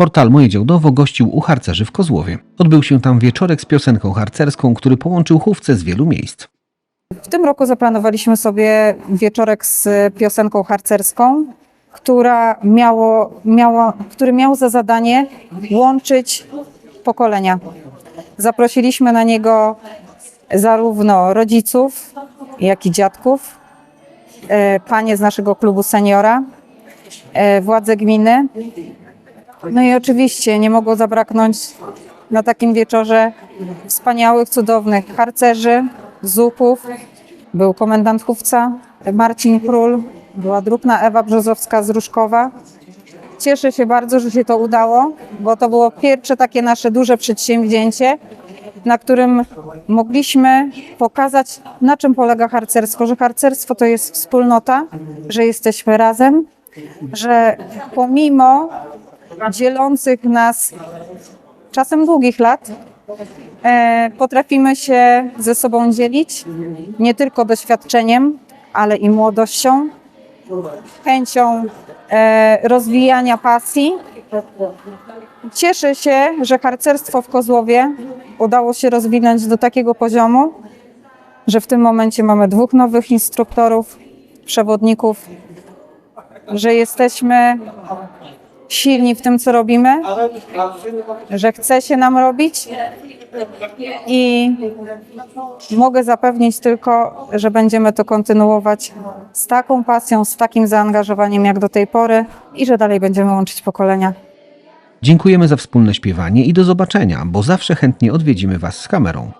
Portal Moje Działdowo gościł u harcerzy w Kozłowie. Odbył się tam wieczorek z piosenką harcerską, który połączył chówce z wielu miejsc. W tym roku zaplanowaliśmy sobie wieczorek z piosenką harcerską, która miało, miała, który miał za zadanie łączyć pokolenia. Zaprosiliśmy na niego zarówno rodziców, jak i dziadków, e, panie z naszego klubu seniora, e, władze gminy. No i oczywiście nie mogło zabraknąć na takim wieczorze wspaniałych, cudownych harcerzy, zuchów. Był komendant chówca Marcin Król, była drukna Ewa Brzozowska z Różkowa. Cieszę się bardzo, że się to udało, bo to było pierwsze takie nasze duże przedsięwzięcie, na którym mogliśmy pokazać, na czym polega harcerstwo, że harcerstwo to jest wspólnota, że jesteśmy razem, że pomimo dzielących nas czasem długich lat, e, potrafimy się ze sobą dzielić nie tylko doświadczeniem, ale i młodością, chęcią e, rozwijania pasji. Cieszę się, że harcerstwo w Kozłowie udało się rozwinąć do takiego poziomu, że w tym momencie mamy dwóch nowych instruktorów, przewodników, że jesteśmy silni w tym, co robimy, że chce się nam robić i mogę zapewnić tylko, że będziemy to kontynuować z taką pasją, z takim zaangażowaniem jak do tej pory i że dalej będziemy łączyć pokolenia. Dziękujemy za wspólne śpiewanie i do zobaczenia, bo zawsze chętnie odwiedzimy Was z kamerą.